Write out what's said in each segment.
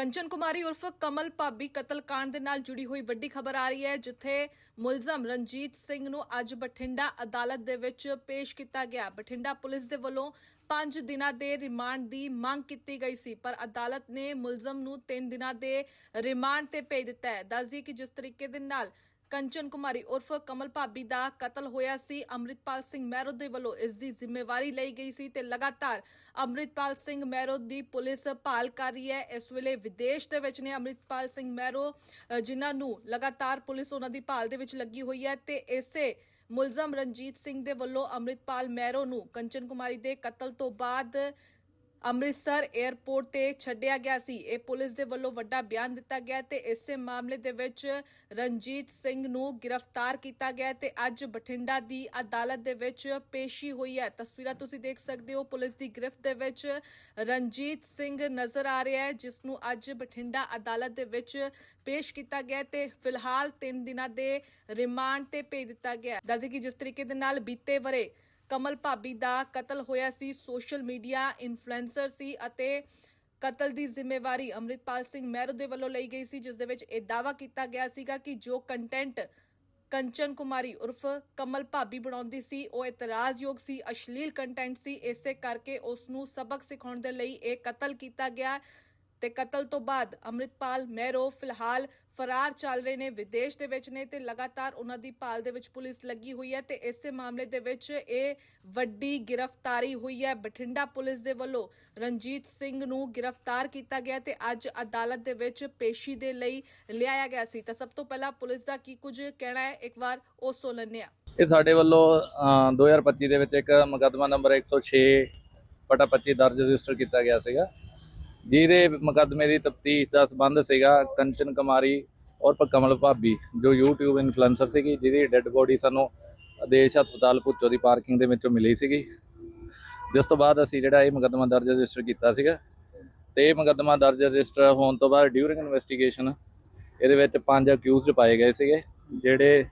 ਕੰਚਨ ਕੁਮਾਰੀ ਉਰਫ ਕਮਲ ਭਾਬੀ ਕਤਲकांड ਦੇ ਨਾਲ ਜੁੜੀ ਹੋਈ ਵੱਡੀ ਖਬਰ ਆ ਰਹੀ ਹੈ, ਜਿੱਥੇ ਮੁਲਜ਼ਮ ਰਣਜੀਤ ਸਿੰਘ ਨੂੰ ਅੱਜ ਬਠਿੰਡਾ ਅਦਾਲਤ ਦੇ ਵਿੱਚ ਪੇਸ਼ ਕੀਤਾ ਗਿਆ। ਬਠਿੰਡਾ ਪੁਲਿਸ ਦੇ ਵੱਲੋਂ 5 ਦਿਨਾਂ ਦੇ ਰਿਮਾਂਡ ਦੀ ਮੰਗ ਕੀਤੀ ਗਈ ਸੀ, ਪਰ ਅਦਾਲਤ ਨੇ ਮੁਲਜ਼ਮ ਨੂੰ 3 ਦਿਨਾਂ ਦੇ ਰਿਮਾਂਡ ਤੇ ਭੇਜ ਦਿੱਤਾ ਹੈ। ਦੱਸਦੀ ਕਿ ਜਿਸ ਤਰੀਕੇ ਦੇ ਨਾਲ ਕੰਚਨ ਕੁਮਾਰੀ ਉਰਫ ਕਮਲ ਭਾਬੀ ਦਾ ਕਤਲ ਹੋਇਆ ਸੀ। ਅੰਮ੍ਰਿਤਪਾਲ ਸਿੰਘ ਮਹਿਰੋ ਦੇ ਵੱਲੋਂ ਇਸ ਦੀ ਜ਼ਿੰਮੇਵਾਰੀ ਲਈ ਗਈ ਸੀ ਤੇ ਲਗਾਤਾਰ ਅੰਮ੍ਰਿਤਪਾਲ ਸਿੰਘ ਮਹਿਰੋ ਦੀ ਪੁਲਿਸ ਭਾਲ ਕਰ ਰਹੀ ਹੈ। ਇਸ ਵੇਲੇ ਵਿਦੇਸ਼ ਦੇ ਵਿੱਚ ਨੇ ਅੰਮ੍ਰਿਤਪਾਲ ਸਿੰਘ ਮਹਿਰੋ ਜਿਨ੍ਹਾਂ ਨੂੰ ਲਗਾਤਾਰ ਪੁਲਿਸ ਉਹਨਾਂ ਦੀ ਭਾਲ ਦੇ ਵਿੱਚ ਲੱਗੀ ਹੋਈ ਹੈ ਤੇ ਇਸੇ ਮੁਲਜ਼ਮ ਰਣਜੀਤ ਸਿੰਘ ਦੇ ਵੱਲੋਂ ਅੰਮ੍ਰਿਤਪਾਲ ਮਹਿਰੋ ਨੂੰ ਕੰਚਨ ਕੁਮਾਰੀ ਦੇ ਕਤਲ ਤੋਂ ਬਾਅਦ ਅੰਮ੍ਰਿਤਸਰ 에ਅਰਪੋਰਟ ਤੇ ਛੱਡਿਆ ਗਿਆ ਸੀ। ਇਹ ਪੁਲਿਸ ਦੇ ਵੱਲੋਂ ਵੱਡਾ ਬਿਆਨ ਦਿੱਤਾ ਗਿਆ ਤੇ ਇਸੇ ਮਾਮਲੇ ਦੇ ਵਿੱਚ ਰਣਜੀਤ ਸਿੰਘ ਨੂੰ ਗ੍ਰਿਫਤਾਰ ਕੀਤਾ ਗਿਆ ਤੇ ਅੱਜ ਬਠਿੰਡਾ ਦੀ ਅਦਾਲਤ ਦੇ ਵਿੱਚ ਪੇਸ਼ੀ ਹੋਈ ਹੈ। ਤਸਵੀਰਾਂ ਤੁਸੀਂ ਦੇਖ ਸਕਦੇ ਹੋ। ਪੁਲਿਸ ਦੀ ਗ੍ਰਿਫਤ ਦੇ ਵਿੱਚ ਰਣਜੀਤ ਸਿੰਘ ਨਜ਼ਰ ਆ ਰਿਹਾ ਹੈ, ਜਿਸ ਨੂੰ ਅੱਜ ਬਠਿੰਡਾ ਅਦਾਲਤ ਦੇ ਵਿੱਚ ਪੇਸ਼ ਕੀਤਾ ਗਿਆ ਤੇ ਫਿਲਹਾਲ 3 ਦਿਨਾਂ ਦੇ ਰਿਮਾਂਡ ਤੇ ਭੇਜ ਦਿੱਤਾ ਗਿਆ ਦੱਸਦੇ ਕਿ ਜਿਸ ਤਰੀਕੇ ਦੇ ਨਾਲ ਬੀਤੇ ਵਰੇ ਕਮਲ ਭਾਬੀ ਦਾ ਕਤਲ ਹੋਇਆ ਸੀ, ਸੋਸ਼ਲ ਮੀਡੀਆ ਇਨਫਲੂਐਂਸਰ ਸੀ ਅਤੇ ਕਤਲ ਦੀ ਜ਼ਿੰਮੇਵਾਰੀ ਅੰਮ੍ਰਿਤਪਾਲ ਸਿੰਘ ਮਹਿਰੂ ਦੇ ਵੱਲੋਂ ਲਈ ਗਈ ਸੀ, ਜਿਸ ਦੇ ਵਿੱਚ ਇਹ ਦਾਵਾ ਕੀਤਾ ਗਿਆ ਸੀਗਾ ਕਿ ਜੋ ਕੰਟੈਂਟ ਕੰਚਨ ਕੁਮਾਰੀ ਉਰਫ ਕਮਲ ਭਾਬੀ ਬਣਾਉਂਦੀ ਸੀ, ਉਹ ਇਤਰਾਜ਼ਯੋਗ ਸੀ, ਅਸ਼ਲੀਲ ਕੰਟੈਂਟ ਸੀ, ਇਸੇ ਕਰਕੇ ਉਸ ਨੂੰ ਸਬਕ ਸਿਖਾਉਣ ਦੇ ਲਈ ਇਹ ਕਤਲ ਕੀਤਾ ਗਿਆ ਤੇ ਕਤਲ ਤੋਂ ਬਾਅਦ ਅੰਮ੍ਰਿਤਪਾਲ ਮਹਿਰੋ ਫਿਲਹਾਲ ਫਰਾਰ ਚੱਲ ਰਹੇ ਨੇ ਵਿਦੇਸ਼ ਦੇ ਵਿੱਚ ਨੇ ਤੇ ਲਗਾਤਾਰ ਉਹਨਾਂ ਦੀ ਭਾਲ ਦੇ ਵਿੱਚ ਪੁਲਿਸ ਲੱਗੀ ਹੋਈ ਹੈ ਤੇ ਇਸੇ ਮਾਮਲੇ ਦੇ ਵਿੱਚ ਇਹ ਵੱਡੀ ਗ੍ਰਿਫਤਾਰੀ ਹੋਈ ਹੈ। ਬਠਿੰਡਾ ਪੁਲਿਸ ਦੇ ਵੱਲੋਂ ਰਣਜੀਤ ਸਿੰਘ ਨੂੰ ਗ੍ਰਿਫਤਾਰ ਕੀਤਾ ਗਿਆ ਤੇ ਅੱਜ ਅਦਾਲਤ ਦੇ ਵਿੱਚ ਪੇਸ਼ੀ ਦੇ ਲਈ ਲਿਆਇਆ ਗਿਆ ਸੀ। ਤਾਂ ਸਭ ਤੋਂ ਪਹਿਲਾਂ ਪੁਲਿਸ ਦਾ ਕੀ ਕੁਝ ਕਹਿਣਾ ਹੈ? ਇੱਕ ਵਾਰ ਉਹ ਸੁਣ ਲੈਂਦੇ ਹਾਂ। ਇਹ ਸਾਡੇ ਵੱਲੋਂ ਅ, 2025 ਦੇ ਵਿੱਚ ਇੱਕ ਮੁਕੱਦਮਾ ਨੰਬਰ 106 ਪਟਾ 25 ਦਰਜ ਰਜਿਸਟਰ ਕੀਤਾ ਗਿਆ ਸੀਗਾ। ਜਿਹਦੇ ਮੁਕੱਦਮੇ ਦੀ ਤਫਤੀਸ਼ ਦਾ ਸਬੰਧ ਸੀਗਾ ਕੰਚਨ ਕੁਮਾਰੀ ਔਰ ਕਮਲ ਭਾਬੀ, ਜੋ YouTube ਇਨਫਲੂਐਂਸਰ ਸੀਗੀ, ਜਿਹਦੀ ਡੈੱਡ ਬੋਡੀ ਸਾਨੂੰ ਆਦੇਸ਼ ਹਸਪਤਾਲ ਭੁੱਚੋ ਦੀ ਪਾਰਕਿੰਗ ਦੇ ਵਿੱਚੋਂ ਮਿਲੀ ਸੀਗੀ। ਜਿਸ ਤੋਂ ਬਾਅਦ ਅਸੀਂ ਜਿਹੜਾ ਇਹ ਮੁਕੱਦਮਾ ਦਰਜ ਰਜਿਸਟਰ ਕੀਤਾ ਸੀਗਾ ਤੇ ਇਹ ਮੁਕੱਦਮਾ ਦਰਜ ਰਜਿਸਟਰ ਹੋਣ ਤੋਂ ਬਾਅਦ ਡਿਊਰਿੰਗ ਇਨਵੈਸਟੀਗੇਸ਼ਨ ਇਹਦੇ ਵਿੱਚ ਪੰਜ ਅਕਿਊਜ਼ਡ ਪਾਏ ਗਏ ਸੀਗੇ, ਜਿਹੜੇ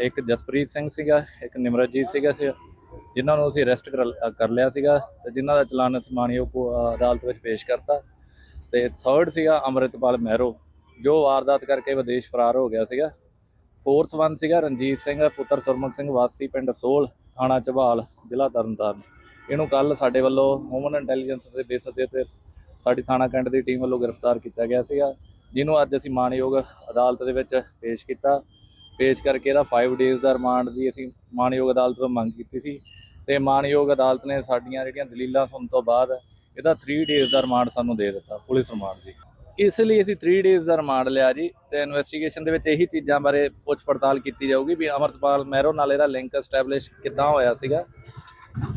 ਇੱਕ ਜਸਪ੍ਰੀਤ ਸਿੰਘ ਸੀਗਾ, ਇੱਕ ਨਿਮਰਜੀਤ ਸੀਗਾ ਸੀ ਜਿਨ੍ਹਾਂ ਨੂੰ ਅਸੀਂ ਅਰੈਸਟ ਕਰ ਲਿਆ ਸੀਗਾ ਤੇ ਜਿਨ੍ਹਾਂ ਦਾ ਚਲਾਨ ਅਸੀਂ ਮਾਨਯੋਗ ਕੋ- ਅਦਾਲਤ ਵਿੱਚ ਪੇਸ਼ ਕਰਤਾ। ਤੇ ਥਰਡ ਸੀਗਾ ਅੰਮ੍ਰਿਤਪਾਲ ਮਹਿਰੋ, ਜੋ ਵਾਰਦਾਤ ਕਰਕੇ ਵਿਦੇਸ਼ ਫਰਾਰ ਹੋ ਗਿਆ ਸੀਗਾ। ਫੋਰਥ ਵਨ ਸੀਗਾ ਰਣਜੀਤ ਸਿੰਘ, ਪੁੱਤਰ ਸੁਰਮੁਖ ਸਿੰਘ, ਵਾਸੀ ਪਿੰਡ ਸੋਲ, ਥਾਣਾ ਝਬਾਲ ਜ਼ਿਲ੍ਹਾ ਤਰਨਤਾਰਨ। ਇਹਨੂੰ ਕੱਲ ਸਾਡੇ ਵੱਲੋਂ ਹਿਊਮਨ ਇੰਟੈਲੀਜੈਂਸ ਦੇ ਬੇਸ ਤੇ ਤੇ ਸਾਡੀ ਥਾਣਾ ਕੈਂਟ ਦੀ ਟੀਮ ਵੱਲੋਂ ਗ੍ਰਿਫਤਾਰ ਕੀਤਾ ਗਿਆ ਸੀਗਾ, ਜਿਹਨੂੰ ਅੱਜ ਅਸੀਂ ਮਾਣਯੋਗ ਅਦਾਲਤ ਦੇ ਵਿੱਚ ਪੇਸ਼ ਕੀਤਾ। ਪੇਸ਼ ਕਰਕੇ ਇਹਦਾ 5 ਡੇਜ਼ ਦਾ ਰਿਮਾਂਡ ਦੀ ਅਸੀਂ ਮਾਣਯੋਗ ਅਦਾਲਤ ਤੋਂ ਮੰਗ ਕੀਤੀ ਸੀ। ਤੇ ਮਾਣਯੋਗ ਅਦਾਲਤ ਨੇ ਸਾਡੀਆਂ ਜਿਹੜੀਆਂ ਦਲੀਲਾਂ ਸੁਣਨ ਤੋਂ ਬਾਅਦ ਇਹਦਾ 3 ਡੇਜ਼ ਦਾ ਰਿਮਾਂਡ ਸਾਨੂੰ ਦੇ ਦਿੱਤਾ, ਪੁਲਿਸ ਰਿਮਾਂਡ ਜੀ ਇਸ ਲਈ ਅਸੀਂ 3 ਡੇਜ਼ ਦਾ ਰਿਮਾਂਡ ਲਿਆ ਜੀ ਤੇ ਇਨਵੈਸਟੀਗੇਸ਼ਨ ਦੇ ਵਿੱਚ ਇਹੀ ਚੀਜ਼ਾਂ ਬਾਰੇ ਪੁੱਛ ਪੜਤਾਲ ਕੀਤੀ ਜਾਊਗੀ ਵੀ ਅਮਰਤਪਾਲ ਮਹਿਰੋ ਨਾਲ ਇਹਦਾ ਲਿੰਕ ਐਸਟੈਬਲਿਸ਼ ਕਿੱਦਾਂ ਹੋਇਆ ਸੀਗਾ,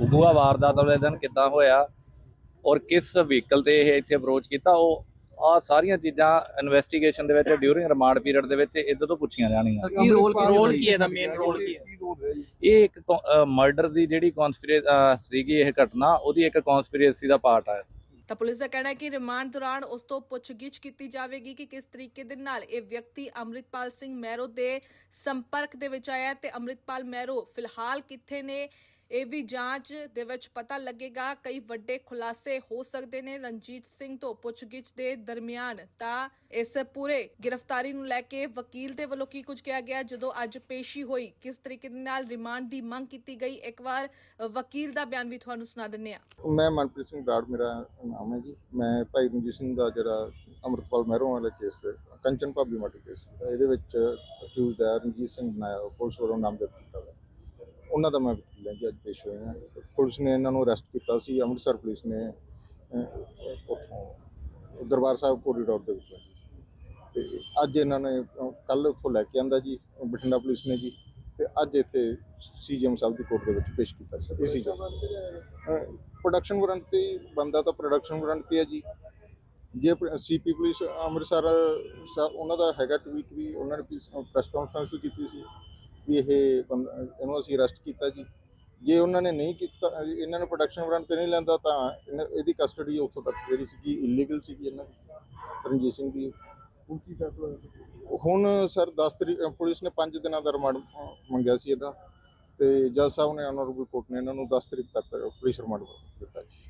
ਬੁਆ ਵਾਰਦਾਤ ਵਾਲੇ ਦਿਨ ਕਿੱਦਾਂ ਹੋਇਆ ਔਰ ਕਿਸ ਵਹੀਕਲ ਤੇ ਇਹ ਇੱਥੇ ਅਪਰੋਚ ਕੀਤਾ, ਉਹ ਆ ਸਾਰੀਆਂ ਚੀਜ਼ਾਂ ਇਨਵੈਸਟੀਗੇਸ਼ਨ ਦੇ ਵਿੱਚ ਡਿਊਰਿੰਗ ਰਿਮਾਂਡ ਪੀਰੀਅਡ ਦੇ ਵਿੱਚ ਇੱਧਰ ਤੋਂ ਪੁੱਛੀਆਂ ਜਾਣਗੀਆਂ। ਕੀ ਰੋਲ ਰੋਲ ਕੀ ਹੈ ਇਹਦਾ ਮੇਨ ਰੋਲ ਕੀ ਹੈ? ਇਹ ਇੱਕ ਮਰਡਰ ਦੀ ਜਿਹੜੀ ਕਨਸਪੀਰੇਸੀ ਸੀਗੀ ਇਹ ਘਟਨਾ ਉਹਦੀ ਇੱਕ ਕਨਸਪੀਰੇਸੀ ਦਾ ਪਾਰਟ ਹੈ। ਤਾਂ ਪੁਲਿਸ ਦਾ ਕਹਿਣਾ ਹੈ ਕਿ ਰਿਮਾਂਡ ਦੌਰਾਨ ਉਸ ਤੋਂ ਪੁੱਛਗਿੱਛ ਕੀਤੀ ਜਾਵੇਗੀ ਕਿ ਕਿਸ ਤਰੀਕੇ ਦੇ ਨਾਲ ਇਹ ਵਿਅਕਤੀ ਅੰਮ੍ਰਿਤਪਾਲ ਸਿੰਘ ਮਹਿਰੋ ਦੇ ਸੰਪਰਕ ਦੇ ਵਿੱਚ ਆਇਆ ਤੇ ਅੰਮ੍ਰਿਤਪਾਲ ਮਹਿਰੋ ਫਿਲਹਾਲ ਕਿੱਥੇ ਨੇ? ਇਹ ਵੀ ਜਾਂਚ ਦੇ ਵਿੱਚ ਪਤਾ ਲੱਗੇਗਾ, ਕਈ ਵੱਡੇ ਖੁਲਾਸੇ ਹੋ ਸਕਦੇ ਨੇ। ਰਣਜੀਤ ਸਿੰਘ ਤੋਂ ਪੁੱਛਗਿੱਛ ਦੇ ਦਰਮਿਆਨ ਤਾਂ ਇਸ ਪੂਰੇ ਗ੍ਰਿਫਤਾਰੀ ਨੂੰ ਲੈ ਕੇ ਵਕੀਲ ਦੇ ਵੱਲੋਂ ਕੀ ਕੁਝ ਕਿਹਾ ਗਿਆ? ਜਦੋਂ ਅੱਜ ਪੇਸ਼ੀ ਹੋਈ, ਕਿਸ ਤਰੀਕੇ ਦੇ ਨਾਲ ਰਿਮਾਂਡ ਦੀ ਮੰਗ ਕੀਤੀ ਗਈ? ਇੱਕ ਵਾਰ ਵਕੀਲ ਦਾ ਬਿਆਨ ਵੀ ਤੁਹਾਨੂੰ ਸੁਣਾ ਦਿੰਨੇ ਆ ਮੈਂ ਮਨਪ੍ਰੀਤ ਸਿੰਘ ਬਰਾੜ ਮੇਰਾ ਨਾਮ ਹੈ ਜੀ। ਮੈਂ ਭਾਈ ਰਣਜੀਤ ਸਿੰਘ ਦਾ ਜਿਹੜਾ ਅੰਮ੍ਰਿਤਪਾਲ ਮਹਿਰੋਂ ਵਾਲਾ ਕੇਸ ਕੰਚਨ ਭਾਬੀ ਮਰਡਰ ਕੇਸ। ਇਹਦੇ ਵਿੱਚ ਅਕਿਊਜ਼ਡ ਹੈ, ਰਣਜੀਤ ਸਿੰਘ ਨਾਇਆ ਪੁਲਿਸ ਵੱਲੋਂ ਨਾਮਜ਼ਦ ਕੀਤਾ ਹੋਇਆ। ਉਹਨਾਂ ਦਾ ਮੈਂ ਲੈ ਕੇ ਅੱਜ ਪੇਸ਼ ਹੋਇਆ ਪੁਲਿਸ ਨੇ ਇਹਨਾਂ ਨੂੰ ਅਰੈਸਟ ਕੀਤਾ ਸੀ, ਅੰਮ੍ਰਿਤਸਰ ਪੁਲਿਸ ਨੇ ਉੱਥੋਂ, ਦਰਬਾਰ ਸਾਹਿਬ ਕੋਰੀਡੋਰ ਦੇ ਵਿੱਚੋਂ। ਤੇ ਅੱਜ ਇਹਨਾਂ ਨੇ ਕੱਲ ਉੱਥੋਂ ਲੈ ਕੇ ਆਂਦਾ ਜੀ, ਬਠਿੰਡਾ ਪੁਲਿਸ ਨੇ ਜੀ, ਤੇ ਅੱਜ ਇੱਥੇ ਸੀਜੀਐਮ ਸਾਹਿਬ ਦੀ ਕੋਰਟ ਦੇ ਵਿੱਚ ਪੇਸ਼ ਕੀਤਾ ਸੀ ਇਹ ਇਸੀ ਪ੍ਰੋਡਕਸ਼ਨ ਵਾਰੰਟ ਤੇ ਬੰਦਾ ਤਾਂ ਪ੍ਰੋਡਕਸ਼ਨ ਵਾਰੰਟ ਤੇ ਹੈ ਜੀ। ਜੇ ਸੀਪੀ ਪੁਲਿਸ ਅੰਮ੍ਰਿਤਸਰ, ਸਾ- ਉਹਨਾਂ ਦਾ ਹੈਗਾ ਟਵੀਟ ਵੀ, ਉਹਨਾਂ ਨੇ ਪ੍ਰੈਸ ਕਾਨਫਰੰਸ ਵੀ ਕੀਤੀ ਸੀ। ਵੀ ਇਹ ਇਹਨੂੰ ਅਸੀਂ ਅਰੈਸਟ ਕੀਤਾ ਜੀ। ਜੇ ਉਹਨਾਂ ਨੇ ਨਹੀਂ ਕੀਤਾ ਇਹਨਾਂ ਨੇ ਪ੍ਰੋਡਕਸ਼ਨ ਵਾਰੰਟ ਤੇ ਨਹੀਂ ਲੈਂਦਾ ਤਾਂ ਇਹਦੀ ਕਸਟਡੀ ਉੱਥੋਂ ਤੱਕ ਜਿਹੜੀ ਸੀਗੀ ਇਲੀਗਲ ਸੀਗੀ ਇਹਨਾਂ ਦੀ ਰਣਜੀਤ ਸਿੰਘ ਦੀ। ਹੁਣ ਸਰ 10 ਤਰੀਕ ਪੁਲਿਸ ਨੇ 5 ਦਿਨਾਂ ਦਾ ਰਿਮਾਂਡ ਮੰਗਿਆ ਸੀ ਇਹਦਾ। ਤੇ ਜੱਜ ਸਾਹਿਬ ਨੇ ਆਨਰੇਬਲ ਕੋਰਟ ਨੇ ਇਹਨਾਂ ਨੂੰ 10 ਤਰੀਕ ਤੱਕ ਪੁਲਿਸ ਰਿਮਾਂਡ ਦਿੱਤਾ ਜੀ।